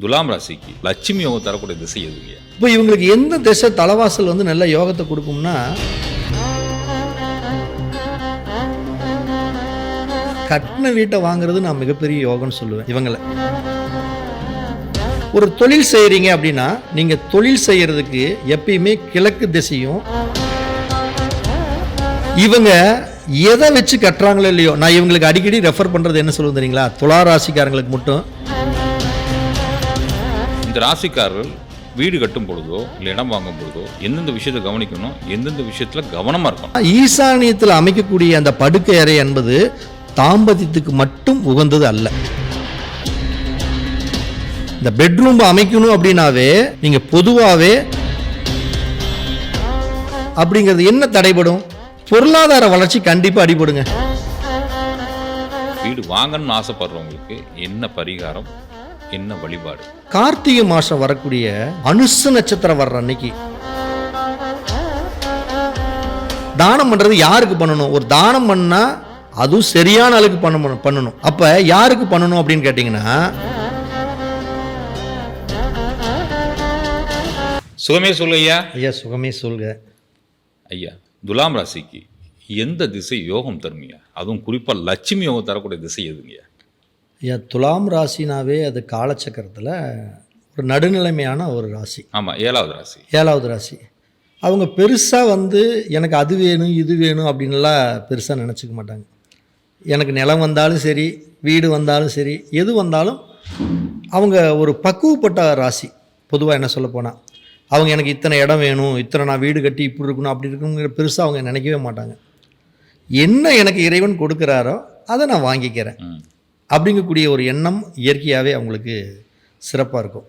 துலாம் ராசிக்கு லட்சுமி யோகம் தரக்கூடிய திசை எதுங்க இப்போ இவங்களுக்கு எந்த திசை தலைவாசல் வந்து நல்ல யோகத்தை கொடுக்கும்னா? கட்டின வீட்டை வாங்குறது நான் மிகப்பெரிய யோகம்னு சொல்லுவேன் இவங்களை. ஒரு தொழில் செய்கிறீங்க அப்படின்னா நீங்கள் தொழில் செய்கிறதுக்கு எப்பயுமே கிழக்கு திசையும் இவங்க எதை வச்சு கட்டுறாங்களோ இல்லையோ நான் இவங்களுக்கு அடிக்கடி ரெஃபர் பண்ணுறது என்ன சொல்லுவேன் தெரியுங்களா? துலா ராசிக்காரங்களுக்கு மட்டும் இந்த ராசிக்காரர்கள் வீடு கட்டும் பொழுதோ இல்லை இடம் வாங்கும் பொழுதோ எந்தெந்த விஷயத்தை கவனிக்கணும் எந்தெந்த விஷயத்துல கவனமா இருக்கணும்? ஈசானியத்தில் அமைக்கக்கூடிய அந்த படுக்கை அறை என்பது தாம்பத்தியத்துக்கு மட்டும் உகந்தது அல்ல. இந்த பெட்ரூம் அமைக்கணும் அப்படின்னாவே நீங்க பொதுவாகவே அப்படிங்கிறது என்ன தடைபடும்? பொருளாதார வளர்ச்சி கண்டிப்பா அடிபடுங்க. வீடு வாங்கணும்னு ஆசைப்படுறவங்களுக்கு என்ன பரிகாரம் என்ன வழிபாடு? கார்த்திகை மாசம் வரக்கூடிய அனுச நட்சத்திரம் வர்ற அன்னைக்கு தானம் பண்றது யாருக்கு பண்ணணும்? ஒரு தானம் பண்ணா அதுவும் சரியான ஆளுக்கு பண்ண பண்ணணும். அப்ப யாருக்கு பண்ணணும் அப்படின்னு கேட்டிங்கன்னா சுகமே சொல்லு ஐயா. ஐயா சுகமே சொல்க ஐயா துலாம் ராசிக்கு எந்த திசை யோகம் தருமையா அதுவும் குறிப்பா லட்சுமி யோகம் தரக்கூடிய திசை எதுங்கய்யா ஐயா துலாம் ராசினாவே அது காலச்சக்கரத்தில் ஒரு நடுநிலைமையான ஒரு ராசி. ஆமா ஏழாவது ராசி. ஏழாவது ராசி. அவங்க பெருசாக வந்து எனக்கு அது வேணும் இது வேணும் அப்படின்லாம் பெருசாக நினச்சிக்க மாட்டாங்க. எனக்கு நிலம் வந்தாலும் சரி வீடு வந்தாலும் சரி எது வந்தாலும் அவங்க ஒரு பக்குவப்பட்ட ராசி. பொதுவாக என்ன சொல்ல போனால் அவங்க எனக்கு இத்தனை இடம் வேணும் இத்தனை நான் வீடு கட்டி இப்படி இருக்கணும் அப்படி இருக்கணுங்கிற பெருசாக அவங்க நினைக்கவே மாட்டாங்க. என்ன எனக்கு இறைவன் கொடுக்குறாரோ அதை நான் வாங்கிக்கிறேன். அப்படிங்கக்கூடிய ஒரு எண்ணம் இயற்கையாகவே அவங்களுக்கு சிறப்பாக இருக்கும்.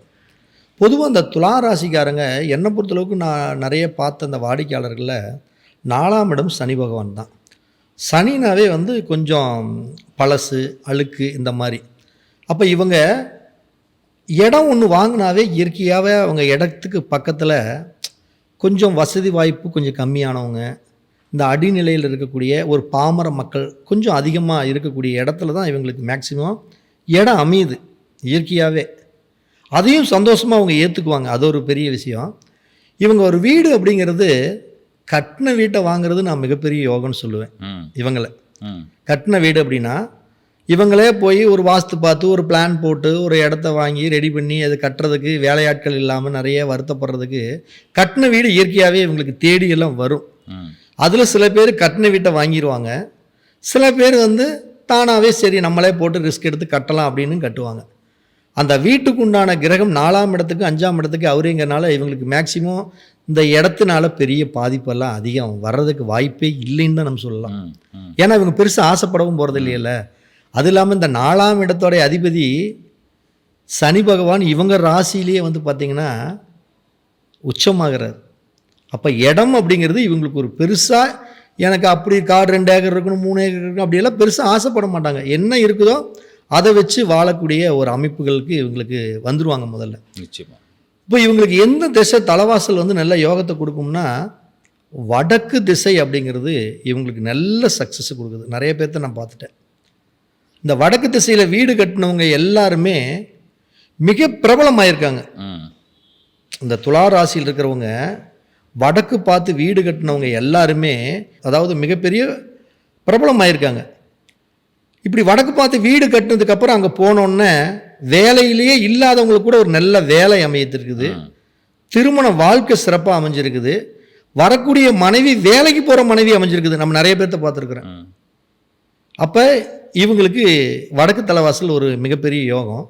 பொதுவாக அந்த துலா ராசிக்காரங்க என்னை பொறுத்தளவுக்கு நான் நிறைய பார்த்த அந்த வாடிக்கையாளர்களில் நாலாம் இடம் சனி பகவான் தான். சனினாவே வந்து கொஞ்சம் பழசு அழுக்கு இந்த மாதிரி. அப்போ இவங்க இடம் ஒன்று வாங்கினாவே இயற்கையாகவே அவங்க இடத்துக்கு பக்கத்தில் கொஞ்சம் வசதி வாய்ப்பு கொஞ்சம் கம்மியானவங்க இந்த அடிநிலையில் இருக்கக்கூடிய ஒரு பாமர மக்கள் கொஞ்சம் அதிகமாக இருக்கக்கூடிய இடத்துல தான் இவங்களுக்கு மேக்சிமம் இடம் அமையுது இயற்கையாகவே அதையும் சந்தோஷமாக அவங்க ஏற்றுக்குவாங்க அது ஒரு பெரிய விஷயம். இவங்க ஒரு வீடு அப்படிங்கிறது கட்டின வீட்டை வாங்குறது நான் மிகப்பெரிய யோகம்னு சொல்லுவேன். இவங்களை. கட்டின வீடு அப்படின்னா இவங்களே போய் ஒரு வாஸ்து பார்த்து ஒரு பிளான் போட்டு ஒரு இடத்த வாங்கி ரெடி பண்ணி அது கட்டுறதுக்கு வேலையாட்கள் இல்லாமல் நிறைய வருத்தப்படுறதுக்கு கட்டின வீடு இயற்கையாகவே இவங்களுக்கு தேடி எல்லாம் வரும் அதில் சில பேர் கட்டின வீட்டை வாங்கிடுவாங்க சில பேர் வந்து தானாகவே சரி நம்மளே போட்டு ரிஸ்க் எடுத்து கட்டலாம் அப்படின்னு கட்டுவாங்க. அந்த வீட்டுக்கு உண்டான கிரகம் நாலாம் இடத்துக்கு அஞ்சாம் இடத்துக்கு அவருங்கிறனால இவங்களுக்கு மேக்சிமம் இந்த இடத்துனால பெரிய பாதிப்பெல்லாம் அதிகம். வர்றதுக்கு வாய்ப்பே இல்லைன்னு தான் நம்ம சொல்லலாம். ஏன்னா இவங்க பெருசாக ஆசைப்படவும் போகிறது இல்லையில. அது இல்லாமல் இந்த நாலாம் இடத்தோடைய அதிபதி சனி பகவான் இவங்க ராசியிலேயே வந்து பார்த்திங்கன்னா உச்சமாகிறார். அப்போ இடம் அப்படிங்கிறது இவங்களுக்கு ஒரு பெருசாக எனக்கு அப்படி கார் ரெண்டு ஏக்கர் இருக்கணும் மூணு ஏக்கர் இருக்கணும் அப்படியெல்லாம் பெருசாக ஆசைப்பட மாட்டாங்க. என்ன இருக்குதோ அதை வச்சு வாழக்கூடிய ஒரு அமைப்புகளுக்கு இவங்களுக்கு வந்துருவாங்க முதல்ல. நிச்சயமா. இப்போ இவங்களுக்கு எந்த திசை தலைவாசல் வந்து நல்ல யோகத்தை கொடுக்கும்னா வடக்கு திசை அப்படிங்கிறது இவங்களுக்கு நல்ல சக்ஸஸ் கொடுக்குது. நிறைய பேர்த்த நான் பார்த்துட்டேன். இந்த வடக்கு திசையில் வீடு கட்டினவங்க எல்லாருமே மிக பிரபலமாயிருக்காங்க. ம். இந்த துலா ராசியில் இருக்கிறவங்க வடக்கு பார்த்து வீடு கட்டினவங்க எல்லாருமே அதாவது மிகப்பெரிய பிரபலமாயிருக்காங்க. இப்படி வடக்கு பார்த்து வீடு கட்டினதுக்கப்புறம் அங்கே போனோன்னே வேலையிலேயே இல்லாதவங்களுக்கு கூட ஒரு நல்ல வேலை அமையத்திருக்குது. திருமண வாழ்க்கை சிறப்பாக அமைஞ்சிருக்குது. வரக்கூடிய மனைவி வேலைக்கு போகிற மனைவி அமைஞ்சிருக்குது. நம்ம நிறைய பேர்த்த பார்த்துருக்குறோம். அப்போ இவங்களுக்கு வடக்கு தலைவாசல் ஒரு மிகப்பெரிய யோகம்.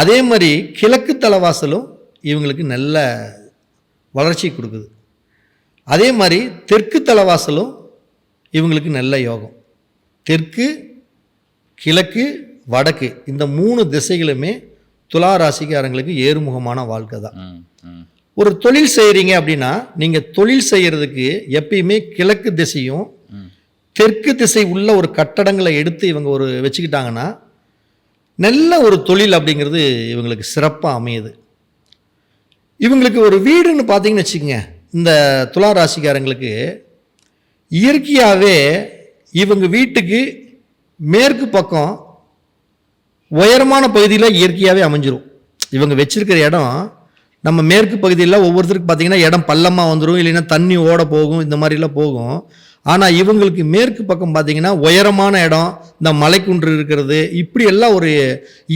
அதே மாதிரி கிழக்கு தலைவாசலும் இவங்களுக்கு நல்ல வளர்ச்சி கொடுக்குது. அதே மாதிரி தெற்கு தலைவாசலும் இவங்களுக்கு நல்ல யோகம். தெற்கு கிழக்கு வடக்கு இந்த மூணு திசைகளுமே துலா ராசிக்காரங்களுக்கு ஏறுமுகமான வாழ்க்கை தான். ஒரு தொழில் செய்கிறீங்க அப்படின்னா நீங்கள் தொழில் செய்கிறதுக்கு எப்பயுமே கிழக்கு திசையும் தெற்கு திசை உள்ள ஒரு கட்டடங்களை எடுத்து இவங்க ஒரு வச்சுக்கிட்டாங்கன்னா நல்ல ஒரு தொழில் அப்படிங்கிறது இவங்களுக்கு சிறப்பாக அமையுது. இவங்களுக்கு ஒரு வீடுன்னு பார்த்தீங்கன்னு வச்சுக்கோங்க. இந்த துலா ராசிக்காரங்களுக்கு இயற்கையாகவே இவங்க வீட்டுக்கு மேற்கு பக்கம் உயரமான பகுதியில் இயற்கையாகவே அமைஞ்சிரும். இவங்க வச்சிருக்கிற இடம் நம்ம மேற்கு பகுதியில் ஒவ்வொருத்தருக்கு பார்த்தீங்கன்னா இடம் பள்ளமாக வந்துடும் இல்லைன்னா தண்ணி ஓட போகும் இந்த மாதிரிலாம் போகும். ஆனால் இவங்களுக்கு மேற்கு பக்கம் பார்த்தீங்கன்னா உயரமான இடம் இந்த மலைக்குன்று இருக்கிறது இப்படி எல்லாம் ஒரு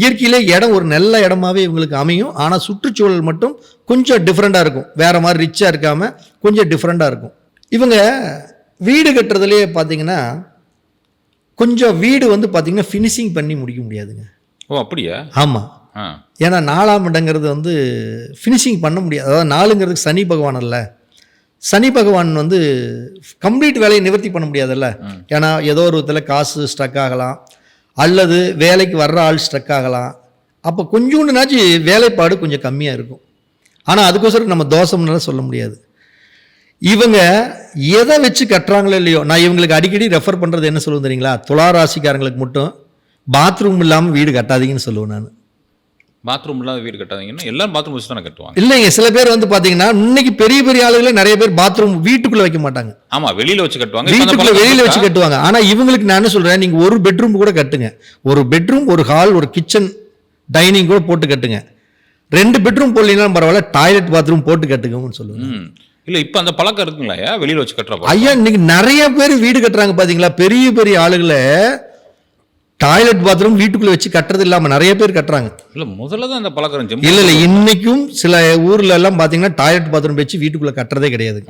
இயற்கையிலே இடம் ஒரு நல்ல இடமாவே இவங்களுக்கு அமையும். ஆனால் சுற்றுச்சூழல் மட்டும் கொஞ்சம் டிஃப்ரெண்ட்டாக இருக்கும். வேறு மாதிரி ரிச்சாக இருக்காமல் கொஞ்சம் டிஃப்ரெண்ட்டாக இருக்கும். இவங்க வீடு கட்டுறதுலேயே பார்த்தீங்கன்னா கொஞ்சம் வீடு வந்து பார்த்தீங்கன்னா ஃபினிஷிங் பண்ணி முடிக்க முடியாதுங்க. ஓ அப்படியா? ஆமாம் ஏன்னா நாலாம் இடங்கிறது வந்து ஃபினிஷிங் பண்ண முடியாது. அதாவது நாலுங்கிறதுக்கு சனி பகவான் அல்ல. சனி பகவான் வந்து கம்ப்ளீட் வேலையை நிவர்த்தி பண்ண முடியாதுல்ல. ஏன்னா ஏதோ ஒரு விதத்தில் காசு ஸ்ட்ரக் ஆகலாம். அல்லது வேலைக்கு வர்ற ஆள் ஸ்ட்ரக் ஆகலாம். அப்போ கொஞ்சோண்டுனாச்சு வேலைப்பாடு கொஞ்சம் கம்மியாக இருக்கும். ஆனால் அதுக்கோசரம் நம்ம தோஷம்னால சொல்ல முடியாது. இவங்க எதை வச்சு கட்டுறாங்களோ இல்லையோ நான் இவங்களுக்கு அடிக்கடி ரெஃபர் பண்ணுறது என்ன சொல்லுவேன் தெரியுங்களா? துலா ராசிக்காரங்களுக்கு மட்டும் பாத்ரூம் இல்லாமல் வீடு கட்டாதீங்கன்னு சொல்லுவேன் நான். பாத்ரூம் இல்லாத வீடு கட்டாதீங்கன்னா எல்லாரும் பாத்ரூம் வச்சு தானே கட்டுவாங்க. இல்லைங்க சில பேர் வந்து பாத்தீங்கன்னா இன்னைக்கு பெரிய பெரிய ஆளுகளே நிறைய பேர் பாத்ரூம் வீட்டுக்குள்ள வைக்க மாட்டாங்க. ஆமா வெளியில வச்சு கட்டுவாங்க வீட்டுக்குள்ள வெளியில? வச்சு கட்டுவாங்க. ஆனா இவங்களுக்கு நான் என்ன சொல்றேன் நீங்க ஒரு பெட்ரூம் கூட கட்டுங்க. ஒரு பெட்ரூம் ஒரு ஹால் ஒரு கிச்சன் டைனிங் கூட போட்டு கட்டுங்க. ரெண்டு பெட்ரூம் போடலாம் பரவாயில்ல டாய்லெட் பாத்ரூம் போட்டு கட்டுங்கன்னு சொல்லுவேன் ம். இல்ல இப்ப அந்த பழக்கம் இருக்குங்களா வெளியில வச்சு கட்டுற பழக்கம்? ஐயா இன்னைக்கு நிறைய பேர் வீடு கட்டுறாங்க பாத்தீங்களா? பெரிய பெரிய ஆளுகளை டாய்லெட் பாத்ரூம் வீட்டுக்குள்ள வச்சு கட்டுறது இல்லாம நிறைய பேர் கட்டுறாங்க. இல்ல முதல்ல தான் அந்த பழக்கம் இருந்துச்சு. இல்ல இல்ல இன்னைக்கும் சில ஊர்ல எல்லாம் பாத்தீங்கன்னா டாய்லெட் பாத்ரூம் வச்சு வீட்டுக்குள்ள கட்டுறதே கிடையாது.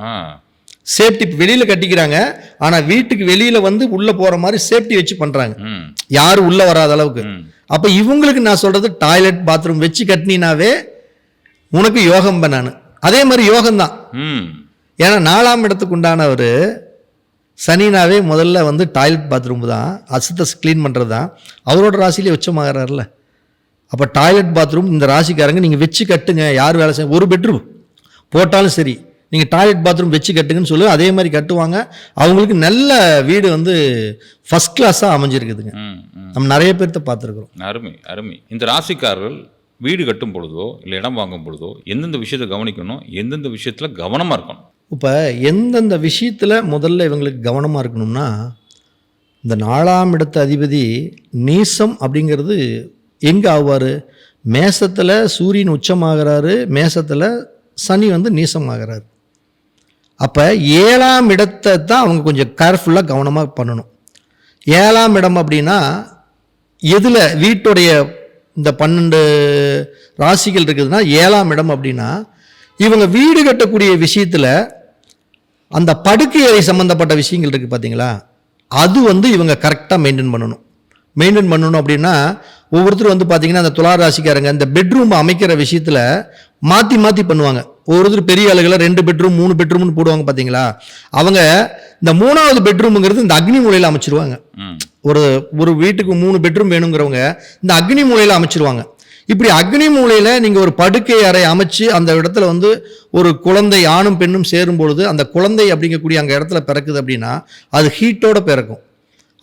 சேஃப்டி வெளியில கட்டிக்கிறாங்க. ஆனா வீட்டுக்கு வெளியில வந்து உள்ள போற மாதிரி சேஃப்டி வச்சு பண்றாங்க. ம். யாரும் உள்ள வராத அளவுக்கு. அப்ப இவங்களுக்கு நான் சொல்றது டாய்லெட் பாத்ரூம் வச்சு கட்டினாவே உனக்கு யோகம் நான் அதே மாதிரி யோகம் தான் ஏன்னா நாலாம் இடத்துக்கு உண்டானவர் சனினாவே முதல்ல வந்து டாய்லெட் பாத்ரூம் தான். அசுத்த க்ளீன் பண்ணுறது தான். அவரோட ராசியிலே உச்சமாகறாருல. அப்போ டாய்லெட் பாத்ரூம் இந்த ராசிக்காரங்க நீங்கள் வச்சு கட்டுங்க. யார் வேலை செய்ய ஒரு பெட்ரூம் போட்டாலும் சரி. நீங்கள் டாய்லெட் பாத்ரூம் வச்சு கட்டுங்கன்னு சொல்லி. அதே மாதிரி கட்டுவாங்க. அவங்களுக்கு நல்ல வீடு வந்து ஃபஸ்ட் கிளாஸாக அமைஞ்சிருக்குதுங்க. நம்ம நிறைய பேர்த்த பார்த்துருக்குறோம். அருமை அருமை. இந்த ராசிக்காரர்கள் வீடு கட்டும் பொழுதோ இல்லை இடம் வாங்கும் பொழுதோ எந்தெந்த விஷயத்தை கவனிக்கணும் எந்தெந்த விஷயத்துல கவனமா இருக்கணும்? இப்போ எந்தெந்த விஷயத்தில் முதல்ல இவங்களுக்கு கவனமாக இருக்கணும்னா இந்த நாலாம் இடத்து அதிபதி நீசம் அப்படிங்கிறது எங்கே ஆவார்? மேசத்தில் சூரியன் உச்சமாகிறாரு மேசத்தில் சனி வந்து நீசமாகிறாரு. அப்போ ஏழாம் இடத்தை தான் அவங்க கொஞ்சம் கேர்ஃபுல்லாக கவனமாக பண்ணணும். ஏழாம் இடம் அப்படின்னா எதில் வீட்டுடைய இந்த பன்னெண்டு ராசிகள் இருக்குதுன்னா ஏழாம் இடம் அப்படின்னா இவங்க வீடு கட்டக்கூடிய விஷயத்தில் அந்த படுக்கை அறை சம்மந்தப்பட்ட விஷயங்கள் இருக்குது பார்த்தீங்களா அது வந்து இவங்க கரெக்டாக மெயின்டைன் பண்ணணும். மெயின்டைன் பண்ணணும் அப்படின்னா ஒவ்வொருத்தரும் வந்து பார்த்தீங்கன்னா அந்த துலா ராசிக்காரங்க இந்த பெட்ரூம் அமைக்கிற விஷயத்தில் மாற்றி மாற்றி பண்ணுவாங்க. ஒவ்வொருத்தர் பெரிய ஆளுகளை ரெண்டு பெட்ரூம் மூணு பெட்ரூம்னு போடுவாங்க பார்த்தீங்களா அவங்க இந்த மூணாவது பெட்ரூமுங்கிறது இந்த அக்னி மூலையில் அமைச்சிருவாங்க. ஒரு ஒரு வீட்டுக்கு மூணு பெட்ரூம் வேணுங்கிறவங்க இந்த அக்னி மூலையில் அமைச்சிருவாங்க. இப்படி அக்னி மூலையில் நீங்கள் ஒரு படுக்கை அறை அமைச்சு அந்த இடத்துல வந்து ஒரு குழந்தை ஆணும் பெண்ணும் சேரும் பொழுது அந்த குழந்தை அப்படிங்கக்கூடிய அங்கே இடத்துல பிறக்குது அப்படின்னா அது ஹீட்டோட பிறக்கும்.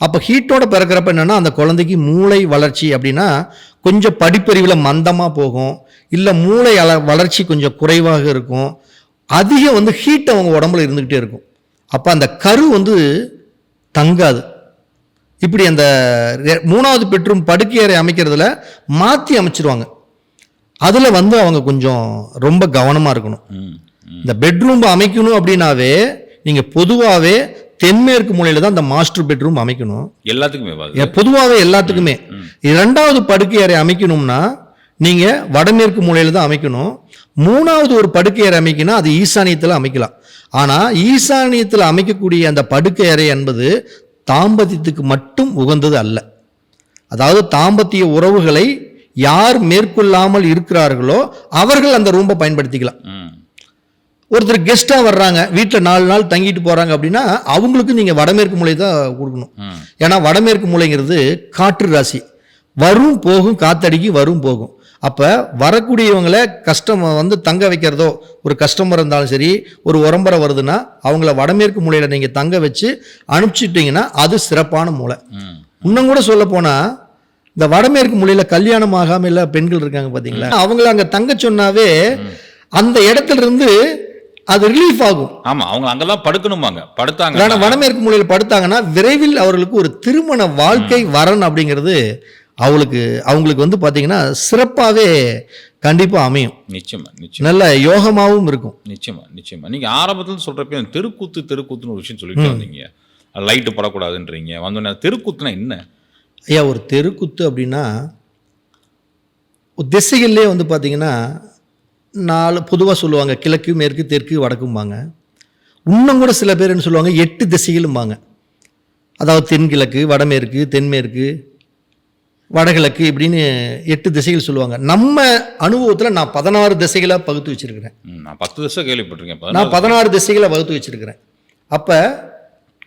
அப்போ ஹீட்டோட பிறக்கிறப்ப என்னென்னா அந்த குழந்தைக்கு மூளை வளர்ச்சி அப்படின்னா கொஞ்சம் படிப்பறிவில் மந்தமாக போகும். இல்லை மூளை அள வளர்ச்சி கொஞ்சம் குறைவாக இருக்கும். அதிகம் வந்து ஹீட் அவங்க உடம்புல இருந்துக்கிட்டே இருக்கும். அப்போ அந்த கரு வந்து தங்காது. இப்படி அந்த மூணாவது பெட்ரூம் படுக்கை அறை அமைக்கிறதுல மாற்றி அமைச்சிருவாங்க. அதில் வந்து அவங்க கொஞ்சம் ரொம்ப கவனமாக இருக்கணும். இந்த பெட்ரூம் அமைக்கணும் அப்படின்னாவே நீங்கள் பொதுவாகவே தென்மேற்கு மூலையில் தான் இந்த மாஸ்டர் பெட்ரூம் அமைக்கணும். எல்லாத்துக்குமே பொதுவாகவே எல்லாத்துக்குமே. இரண்டாவது படுக்கை அறை அமைக்கணும்னா நீங்கள் வடமேற்கு மூலையில் தான் அமைக்கணும். மூணாவது ஒரு படுக்கை அறை அமைக்கணும் அது ஈசானியத்தில் அமைக்கலாம். ஆனால் ஈசானியத்தில் அமைக்கக்கூடிய அந்த படுக்கை அறை என்பது தாம்பத்தியத்துக்கு மட்டும் உகந்தது அல்ல. அதாவது தாம்பத்திய உறவுகளை யார் மேற்கொள்ளாமல் இருக்கிறார்களோ அவர்கள் அந்த ரூம்பை பயன்படுத்திக்கலாம். ஒருத்தர் கெஸ்ட்டாக வர்றாங்க வீட்டில் நாலு நாள் தங்கிட்டு போகிறாங்க அப்படின்னா அவங்களுக்கு நீங்கள் வடமேற்கு மூலை தான் கொடுக்கணும். ஏன்னா வடமேற்கு மூலைங்கிறது காற்று ராசி. வரும் போகும் காத்தடிக்கு வரும் போகும். அப்போ வரக்கூடியவங்களை கஷ்டம் வந்து தங்க வைக்கிறதோ ஒரு கஸ்டமர் இருந்தாலும் சரி ஒரு உரம்பரை வருதுன்னா அவங்கள வடமேற்கு மூலையில் நீங்கள் தங்க வச்சு அனுப்பிச்சிட்டிங்கன்னா அது சிறப்பான மூலை ம். இன்னும் கூட சொல்ல போனால் இந்த வடமேற்கு மூலையில் கல்யாணம் ஆகாம இல்ல பெண்கள் இருக்காங்க பார்த்தீங்களா அவங்கள அங்கே தங்க சொன்னாவே அந்த இடத்துல இருந்து அது ரிலீஃப் ஆகும். ஆமா அவங்க அங்கெல்லாம் படுக்கணுமாங்க படுத்தாங்க வடமேற்கு மூலையில் படுத்தாங்கன்னா விரைவில் அவர்களுக்கு ஒரு திருமண வாழ்க்கை வரன் அப்படிங்கிறது அவங்களுக்கு அவங்களுக்கு வந்து பார்த்தீங்கன்னா சிறப்பாகவே கண்டிப்பாக அமையும். நிச்சயமா நிச்சயம். நல்ல யோகமாகவும் இருக்கும். நிச்சயமா நிச்சயமா. நீங்க ஆரம்பத்தில் சொல்றப்ப இந்த தெருக்கூத்து தெருக்கூத்துன்னு ஒரு விஷயம் சொல்லிட்டு வந்தீங்க. லைட்டு படக்கூடாதுன்றீங்க. வந்தோடனே தெருக்கூத்துனா என்ன? ஐயா ஒரு தெருக்குத்து அப்படின்னா திசைகள்லேயே வந்து பார்த்தீங்கன்னா நாலு பொதுவாக சொல்லுவாங்க கிழக்கு மேற்கு தெற்கு வடக்கும்பாங்க. இன்னும் கூட சில பேர் என்ன சொல்லுவாங்க எட்டு திசைகளும்பாங்க. அதாவது தென்கிழக்கு வடமேற்கு தென்மேற்கு வடகிழக்கு இப்படின்னு எட்டு திசைகள் சொல்லுவாங்க. நம்ம அனுபவத்தில் நான் பதினாறு திசைகளாக பகுத்து வச்சுருக்கிறேன். நான் பத்து வருஷம் கேள்விப்பட்டிருக்கேன். நான் பதினாறு திசைகளை வகுத்து வச்சிருக்கிறேன். அப்போ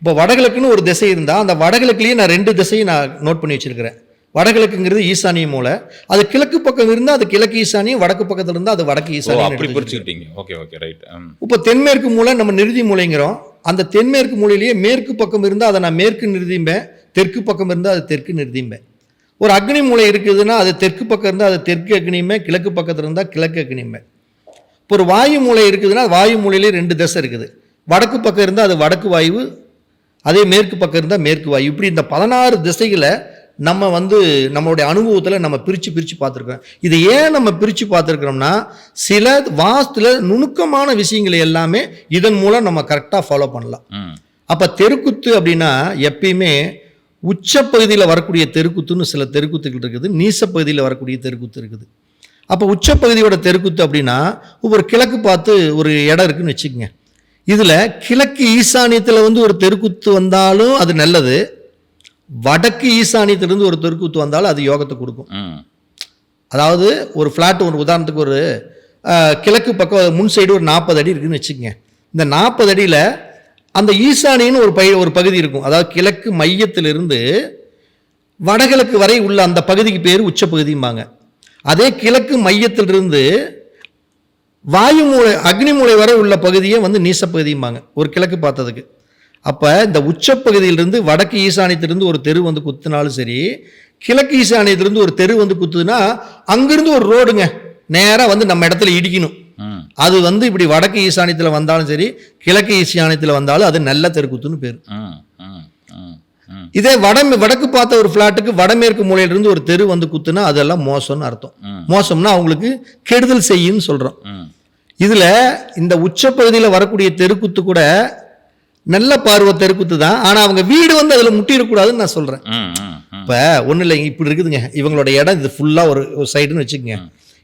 இப்போ வடகிழக்குன்னு ஒரு திசை இருந்தால் அந்த வடகிழக்குலேயே நான் ரெண்டு திசையும் நான் நோட் பண்ணி வச்சிருக்கிறேன். வடகிழக்குங்கிறது ஈசானிய மூலை அது கிழக்கு பக்கம் இருந்தால் அது கிழக்கு ஈசானியம் வடக்கு பக்கத்தில் இருந்தால் அது வடக்கு ஈசானியம் அப்படி. பிரிச்சுக்கிட்டீங்க. Okay okay right. இப்போ தென்மேற்கு மூலை நம்ம நிறுதி மூலைங்கிறோம் அந்த தென்மேற்கு மூலையிலேயே மேற்கு பக்கம் இருந்தால் அதை நான் மேற்கு நிறுதிம்பேன். தெற்கு பக்கம் இருந்தால் அது தெற்கு நிறுதிம்பேன். ஒரு அக்னி மூலை இருக்குதுன்னா அது தெற்கு பக்கம் இருந்தால் அது தெற்கு அக்னியுமே கிழக்கு பக்கத்தில் இருந்தால் கிழக்கு அக்னியுமே. இப்போ ஒரு வாயு மூலை இருக்குதுன்னா வாயு மூலையிலே ரெண்டு திசை இருக்குது. வடக்கு பக்கம் இருந்தால் அது வடக்கு வாயு அதே மேற்கு பக்கம் இருந்தால் மேற்கு வாயு. இப்படி இந்த பதினாறு திசைகளை நம்ம வந்து நம்மளுடைய அனுபவத்தில் நம்ம பிரித்து பிரித்து பார்த்துருக்கோம். இதை ஏன் நம்ம பிரித்து பார்த்துருக்குறோம்னா சில வாஸ்துல நுணுக்கமான விஷயங்களை எல்லாமே இதன் மூலம் நம்ம கரெக்டாக ஃபாலோ பண்ணலாம். அப்போ தெருக்குத்து அப்படின்னா எப்பயுமே உச்சப்பகுதியில் வரக்கூடிய தெருக்குத்துன்னு சில தெருக்குத்துகள் இருக்குது. நீசப்பகுதியில் வரக்கூடிய தெருக்குத்து இருக்குது. அப்போ உச்சப்பகுதியோட தெருக்குத்து அப்படின்னா ஒரு கிழக்கு பார்த்து ஒரு இடம் இருக்குன்னு வச்சுக்கோங்க. இதில் கிழக்கு ஈசானியத்தில் வந்து ஒரு தெருக்குத்து வந்தாலும் அது நல்லது. வடக்கு ஈசானியத்திலிருந்து ஒரு தெருக்குத்து வந்தாலும் அது யோகத்தை கொடுக்கும். அதாவது ஒரு ஃப்ளாட் ஒரு உதாரணத்துக்கு ஒரு கிழக்கு பக்கம் முன் சைடு ஒரு நாற்பது அடி இருக்குன்னு வச்சுக்கோங்க. இந்த நாற்பது அடியில் அந்த ஈசானின்னு ஒரு பை ஒரு பகுதி இருக்கும். அதாவது கிழக்கு மையத்திலிருந்து வடகிழக்கு வரை உள்ள அந்த பகுதிக்கு பேர் உச்சப்பகுதிம்பாங்க. அதே கிழக்கு மையத்திலிருந்து வாயு மூளை அக்னி மூலை வரை உள்ள பகுதியை வந்து நீசப்பகுதிம்பாங்க. ஒரு கிழக்கு பார்த்ததுக்கு. அப்போ இந்த உச்சப்பகுதியிலிருந்து வடக்கு ஈசானியத்திலிருந்து ஒரு தெரு வந்து குத்துனாலும் சரி கிழக்கு ஈசானியத்திலிருந்து ஒரு தெரு வந்து குத்துதுன்னா அங்கிருந்து ஒரு ரோடுங்க. நேராக வந்து நம்ம இடத்துல இடிக்கணும். அது வந்து இப்படி வடக்கு ஈசானியத்தில் வந்தாலும் சரி கிழக்கு ஈசானியத்தில் வந்தாலும் அது நல்ல தெருக்குத்துன்னு பேர். இதே வட வடக்கு பார்த்த ஒரு ஃப்ளாட்டுக்கு வடமேற்கு மூலையிலிருந்து ஒரு தெரு வந்து குத்துனா அதெல்லாம் மோசம்னு அர்த்தம். மோசம்னா அவங்களுக்கு கெடுதல் செய்யுன்னு சொல்கிறோம் இதில் இந்த உச்சப்பகுதியில் வரக்கூடிய தெருக்குத்து கூட நல்ல பார்வை தெருக்குத்து தான். ஆனால் அவங்க வீடு வந்து அதில் முட்டிடக்கூடாதுன்னு நான் சொல்கிறேன் இப்போ ஒன்றும் இல்லைங்க இப்படி இருக்குதுங்க. இவங்களோட இடம் இது ஃபுல்லாக ஒரு சைடுன்னு வச்சுக்கோங்க.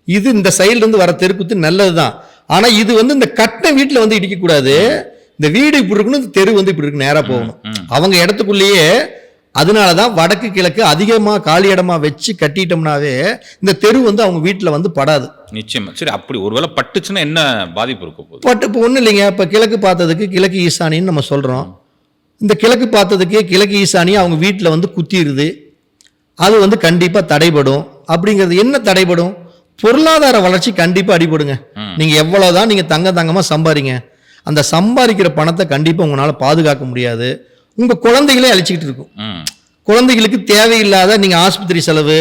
இது இந்த சைடுலேருந்து வர தெருக்குத்து நல்லது தான் ஆனால் இது வந்து இந்த கட்டின வீட்டில் வந்து இடிக்கக்கூடாது. இந்த வீடு இப்படி இருக்கணும் இந்த தெரு வந்து இப்படி இருக்கு நேராக போகணும். அவங்க இடத்துக்குள்ளேயே அதனால தான் வடக்கு கிழக்கு அதிகமாக காலி இடமா வச்சு கட்டிட்டோம்னாவே இந்த தெரு வந்து அவங்க வீட்டில் வந்து படாது. நிச்சயமா. சரி அப்படி ஒருவேளை பட்டுச்சுன்னா என்ன பாதிப்பு இருக்க போகுது? பட் இப்போ ஒன்றும் இல்லைங்க. இப்போ கிழக்கு பார்த்ததுக்கு கிழக்கு ஈசானின்னு நம்ம சொல்கிறோம் இந்த கிழக்கு பார்த்ததுக்கு கிழக்கு ஈசானி அவங்க வீட்டில் வந்து குத்திடுது அது வந்து கண்டிப்பாக தடைபடும். அப்படிங்கிறது என்ன தடைபடும்? பொருளாதார வளர்ச்சி கண்டிப்பாக அடிபடுங்க. நீங்கள் எவ்வளோதான் நீங்கள் தங்க தங்கமாக சம்பாதிங்க அந்த சம்பாதிக்கிற பணத்தை கண்டிப்பாக உங்களால் பாதுகாக்க முடியாது. உங்கள் குழந்தைகளே அழிச்சிக்கிட்டு இருக்கும். குழந்தைகளுக்கு தேவையில்லாத நீங்கள் ஆஸ்பத்திரி செலவு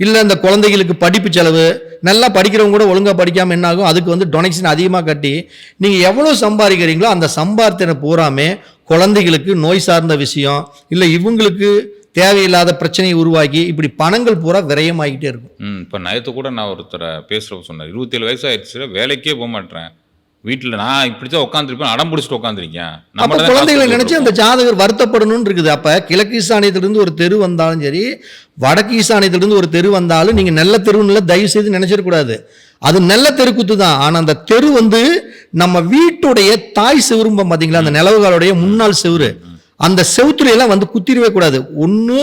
இல்லை இந்த குழந்தைகளுக்கு படிப்பு செலவு நல்லா படிக்கிறவங்க கூட ஒழுங்காக படிக்காமல் என்ன ஆகும்? அதுக்கு வந்து டொனேஷன் அதிகமாக கட்டி நீங்கள் எவ்வளோ சம்பாதிக்கிறீங்களோ அந்த சம்பார்த்தனை பூராமே குழந்தைகளுக்கு நோய் சார்ந்த விஷயம் இல்லை இவங்களுக்கு தேவையில்லாத பிரச்சனையை உருவாக்கி இப்படி பணங்கள் பூரா விரயமாகிட்டே இருக்கும். இப்போ நேற்று கூட நான் ஒருத்தரை பேசுகிறப்ப சொன்னார் இருபத்தேழு வயசு ஆயிடுச்சு வேலைக்கே போக மாட்டேன் வீட்டில் நான் இப்படி தான் உட்காந்துருப்பேன் அடம் பிடிச்சிட்டு உட்காந்துருக்கேன் அப்போ குழந்தைகளை நினைச்சு அந்த ஜாதகர் வருத்தப்படணும்னு இருக்குது. அப்போ கிழக்கு ஈசானியத்திலிருந்து ஒரு தெரு வந்தாலும் சரி வடக்கு ஈசானியத்திலிருந்து ஒரு தெரு வந்தாலும் நீங்கள் நல்ல தெருன்னு தயவு செய்து நினைச்சிடக்கூடாது அது நல்ல தெருக்குத்து தான். ஆனால் அந்த தெரு வந்து நம்ம வீட்டுடைய தாய் செவரும்பம் பார்த்தீங்களா அந்த நிலவுகளுடைய முன்னாள் செவுரு. அந்த செவுத்துல எல்லாம் வந்து குத்திரவே கூடாது. ஒன்று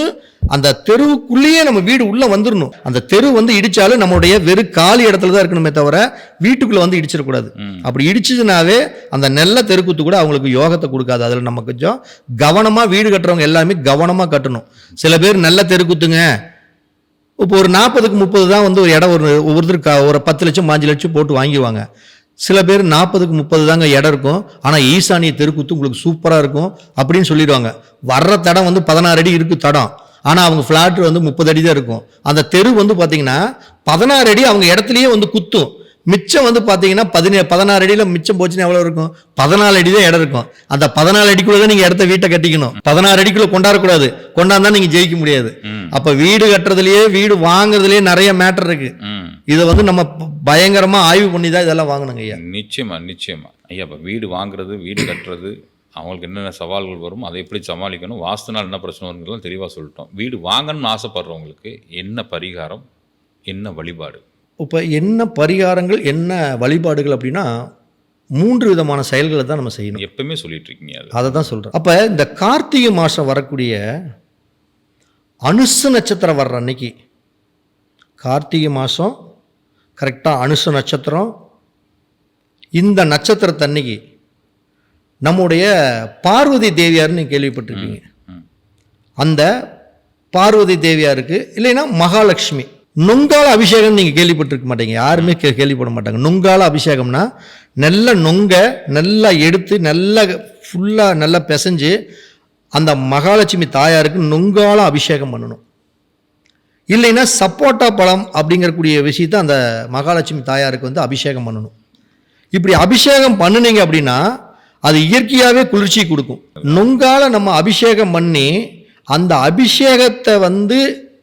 அந்த தெருவுக்குள்ளேயே நம்ம வீடு உள்ள வந்துடணும் அந்த தெரு வந்து இடிச்சாலும் நம்மளுடைய வெறும் காலி இடத்துல தான் இருக்கணுமே தவிர வீட்டுக்குள்ள வந்து இடிச்சிடக்கூடாது. அப்படி இடிச்சதுனாவே அந்த நெல்ல தெருக்குத்து கூட அவங்களுக்கு யோகத்தை கொடுக்காது. அதில் நம்ம கொஞ்சம் கவனமாக வீடு கட்டுறவங்க எல்லாமே கவனமாக கட்டணும். சில பேர் நல்ல தெருக்குத்துங்க இப்போ ஒரு நாற்பதுக்கு முப்பது தான் வந்து ஒரு இடம் ஒரு ஒவ்வொருத்தருக்கு ஒரு பத்து லட்சம் பாஞ்சு லட்சம் போட்டு வாங்கிடுவாங்க. சில பேர் நாற்பதுக்கு முப்பது தாங்க இடம் இருக்கும். ஆனால் ஈசானிய தெருக்குத்து உங்களுக்கு சூப்பராக இருக்கும் அப்படின்னு சொல்லிடுவாங்க. வர்ற தடம் வந்து பதினாறு அடி இருக்குது தடம். ஆனால் அவங்க ஃப்ளாட் வந்து முப்பது அடி தான் இருக்கும். அந்த தெரு வந்து பார்த்தீங்கன்னா பதினாறு அடி அவங்க இடத்துலையே வந்து குத்தும். மிச்சம் வந்து பார்த்தீங்கன்னா பதினே பதினாறு அடியில் மிச்சம் போச்சுன்னா எவ்வளோ இருக்கும்? பதினாலு அடி தான் இடம் இருக்கும். அந்த பதினாலு அடிக்குள்ள தான் நீங்கள் இடத்த வீட்டை கட்டிக்கணும். பதினாறு அடிக்குள்ள கொண்டாடக்கூடாது. கொண்டாந்தா நீங்கள் ஜெயிக்க முடியாது. அப்போ வீடு கட்டுறதுலயே வீடு வாங்குறதுலயே நிறைய மேட்டர் இருக்கு. இதை வந்து நம்ம ப- பயங்கரமா ஆய்வு பண்ணி தான் இதெல்லாம் வாங்கணுங்க ஐயா. நிச்சயமா நிச்சயமா. ஐயா இப்போ வீடு வாங்குறது வீடு கட்டுறது அவங்களுக்கு என்னென்ன சவால்கள் வரும் அதை எப்படி சமாளிக்கணும்? வாஸ்துனால் என்ன பிரச்சனை வருங்கிறதுலாம் தெளிவாக சொல்லிட்டோம். வீடு வாங்கணும்னு ஆசைப்படுறவங்களுக்கு என்ன பரிகாரம் என்ன வழிபாடு? இப்போ என்ன பரிகாரங்கள் என்ன வழிபாடுகள் அப்படின்னா மூன்று விதமான செயல்களை தான் நம்ம செய்யணும். எப்பவுமே சொல்லிட்டு இருக்கீங்க அது. தான் சொல்கிறேன் அப்போ இந்த கார்த்திகை மாதம் வரக்கூடிய அனுச நட்சத்திரம் வர்ற அன்னைக்கு கார்த்திகை மாதம் கரெக்டாக அனுச நட்சத்திரம் இந்த நட்சத்திரத்தன்னைக்கு நம்முடைய பார்வதி தேவியார்னு கேள்விப்பட்டிருக்கீங்க அந்த பார்வதி தேவியாருக்கு இல்லைன்னா மகாலட்சுமி நுங்கால அபிஷேகம் நீங்கள் கேள்விப்பட்டிருக்க மாட்டீங்க. யாருமே கே கேள்விப்பட மாட்டாங்க. நுங்கால அபிஷேகம்னா நல்ல நொங்க நல்லா எடுத்து நல்லா ஃபுல்லாக நல்லா பிசைஞ்சு அந்த மகாலட்சுமி தாயாருக்கு நுங்கால அபிஷேகம் பண்ணணும். இல்லைன்னா சப்போட்டா பழம் அப்படிங்கக்கூடிய விஷயத்தை அந்த மகாலட்சுமி தாயாருக்கு வந்து அபிஷேகம் பண்ணணும். இப்படி அபிஷேகம் பண்ணுனீங்க அப்படின்னா அது இயற்கையாகவே குளிர்ச்சி கொடுக்கும். நுங்கால நம்ம அபிஷேகம் பண்ணி அந்த அபிஷேகத்தை வந்து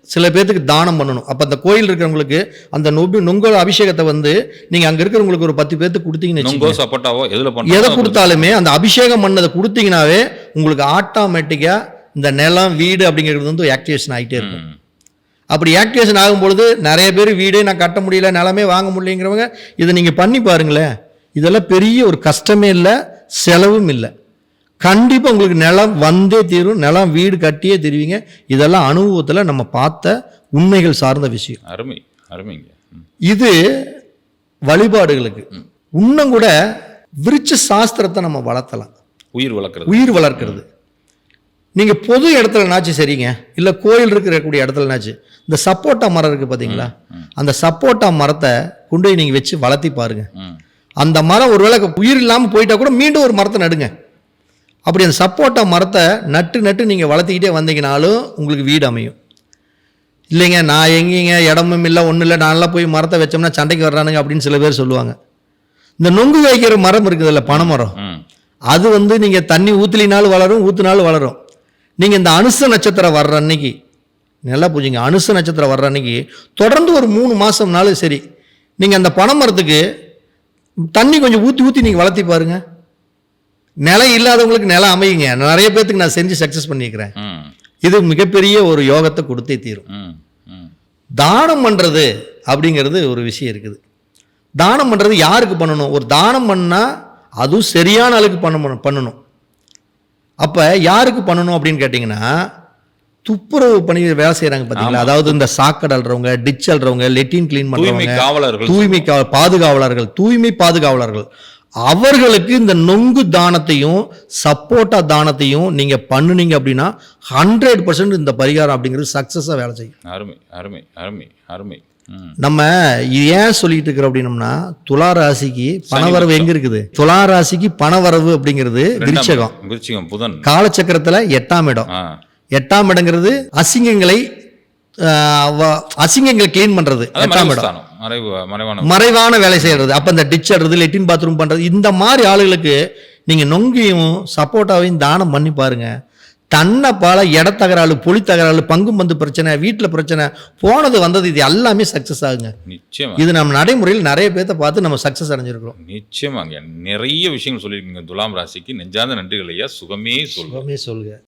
சில பேர்த்துக்கு தானம் பண்ணணும். அப்போ அந்த கோயில் இருக்கிறவங்களுக்கு அந்த நொபி நுங்கோல அபிஷேகத்தை வந்து நீங்கள் அங்கே இருக்கிறவங்களுக்கு ஒரு பத்து பேர்த்துக்கு கொடுத்தீங்கன்னு எதை கொடுத்தாலுமே அந்த அபிஷேகம் பண்ணதை கொடுத்தீங்கனாவே உங்களுக்கு ஆட்டோமேட்டிக்காக இந்த நிலம் வீடு அப்படிங்கிறது வந்து ஆக்டிவேஷன் ஆகிட்டே இருக்கும். அப்படி ஆக்டிவேஷன் ஆகும்பொழுது நிறைய பேர் வீடே நான் கட்ட முடியல நிலமே வாங்க முடியலைங்கிறவங்க இதை நீங்கள் பண்ணி பாருங்களேன். இதெல்லாம் பெரிய ஒரு கஷ்டமே இல்லை செலவும் இல்லை. கண்டிப்பாக உங்களுக்கு நிலம் வந்தே தீரும். நிலம் வீடு கட்டியே தருவீங்க. இதெல்லாம் அனுபவத்தில் நம்ம பார்த்த உண்மைகள் சார்ந்த விஷயம். அருமை அருமைங்க. இது வழிபாடுகளுக்கு. இன்னும் கூட விருட்ச சாஸ்திரத்தை நம்ம வளர்த்தலாம். உயிர் வளர்க்குறது. உயிர் வளர்க்கறது. நீங்கள் பொது இடத்துலனாச்சும் சரிங்க? இல்லை கோயில் இருக்கக்கூடிய இடத்துலனாச்சும் இந்த சப்போட்டா மரம் இருக்குது பார்த்தீங்களா அந்த சப்போட்டா மரத்தை கொண்டு போய் நீங்கள் வச்சு வளர்த்தி பாருங்க. அந்த மரம் ஒருவேளை உயிர் இல்லாமல் போயிட்டா கூட மீண்டும் ஒரு மரத்தை நடுங்க. அப்படி அந்த சப்போட்டா மரத்தை நட்டு நட்டு நீங்கள் வளர்த்திக்கிட்டே வந்தீங்கனாலும் உங்களுக்கு வீடு அமையும். இல்லைங்க நான் எங்கேங்க இடமும் இல்லை ஒன்றும் இல்லை நான்லாம் போய் மரத்தை வச்சோம்னா சண்டைக்கு வர்றானுங்க அப்படின்னு சில பேர் சொல்லுவாங்க. இந்த நொங்கு வைக்கிற மரம் இருக்குதுல்ல பனை மரம். ம். அது வந்து நீங்கள் தண்ணி ஊற்றுலினாலும் வளரும் ஊற்றுனாலும் வளரும். நீங்கள் இந்த அனுச நட்சத்திரம் வர்ற அன்னைக்கு நல்லா பூஜைங்க அனுச நட்சத்திரம் வர்ற அன்னைக்கு தொடர்ந்து ஒரு மூணு மாதம்னாலும் சரி நீங்கள் அந்த பனை மரத்துக்கு தண்ணி கொஞ்சம் ஊற்றி ஊற்றி நீங்கள் வளர்த்தி பாருங்க. நிலம் இல்லாதவங்களுக்கு நிலம் அமையுங்க. நிறைய பேர்த்துக்கு நான் செஞ்சு சக்ஸஸ் பண்ணியிருக்கிறேன் ம். இது மிகப்பெரிய ஒரு யோகத்தை கொடுத்தே தீரும். தானம் பண்ணுறது அப்படிங்கிறது ஒரு விஷயம் இருக்குது. தானம் பண்ணுறது யாருக்கு பண்ணணும்? ஒரு தானம் பண்ணால் அதுவும் சரியான ஆளுக்கு பண்ண பண்ணணும். அப்போ யாருக்கு பண்ணணும் அப்படின்னு கேட்டிங்கன்னா துப்புரவு பணி வேலை செய்கிறாங்க பார்த்தீங்களா அதாவது இந்த சாக்கடை அல்றவங்க டிச் அல்றவங்க லெட்டின் க்ளீன் தூய்மை பண்ணுறவங்க காவலர்கள் தூய்மை பாதுகாவலர்கள் தூய்மை பாதுகாவலர்கள். அவர்களுக்கு இந்த நொங்கு தானத்தையும் சப்போட்டா தானத்தையும் நீங்கள் பண்ணுனீங்க அப்படின்னா ஹண்ட்ரட் பர்சன்ட் இந்த பரிகாரம் அப்படிங்கிறது சக்ஸஸாக வேலை செய்யும். அருமை அருமை அருமை அருமை. நம்ம இது ஏன் சொல்லிட்டு இருக்கிறோம் அப்படின்னம்னா துலா ராசிக்கு பணவரவு எங்க இருக்குது? துலா ராசிக்கு பணவரவு அப்படிங்கிறது விருச்சகம் விருச்சிகம் புதன். காலச்சக்கரத்துல எட்டாம் இடம். எட்டாம் இடங்கிறது அசிங்கங்களை அசிங்கங்களை க்ளீன் பண்றது. எட்டாம் இடம். மறைவான வேலை செய்யறது. அப்ப இந்த டிச் அடுறது லெட்டின் பாத்ரூம் பண்றது. இந்த மாதிரி ஆளுகளுக்கு நீங்க நொங்கியும் சப்போட்டாவையும் தானம் பண்ணி பாருங்க. தன்னை பால இடத்தகராளு பொலி தகராளு பங்கு பந்து பிரச்சனை வீட்டில் பிரச்சனை போனது வந்தது இது எல்லாமே சக்ஸஸ் ஆகுங்க. நிச்சயமா. இது நம்ம நடைமுறையில் நிறைய பேர்த்த பார்த்து நம்ம சக்ஸஸ் அடைஞ்சிருக்கிறோம். நிச்சயமாங்க. நிறைய விஷயங்கள் சொல்லியிருக்கீங்க. துலாம் ராசிக்கு நெஞ்சார்ந்த நன்றிகள் ஐயா. சுகமே சொல்லுங்க. சுகமே சொல்லுங்க.